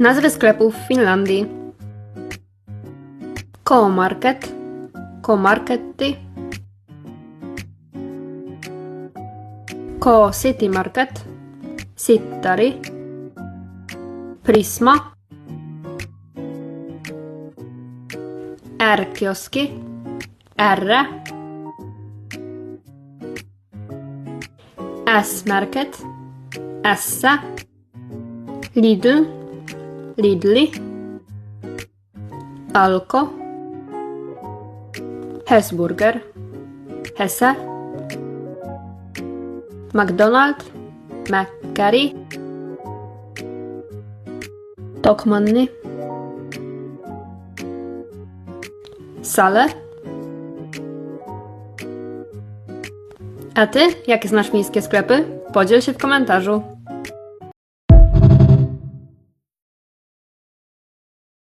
Nazwy sklepów w Finlandii. K-Market, K-Marketti, K-City Market, Sittari, Prisma, R-kioski, R, S-märket, S, Lidl, Lidli, Alko, Hesburger, Hesse, McDonald, Mäkkäri, Tokmanni, Sale. A ty, jakie znasz miejskie sklepy? Podziel się w komentarzu.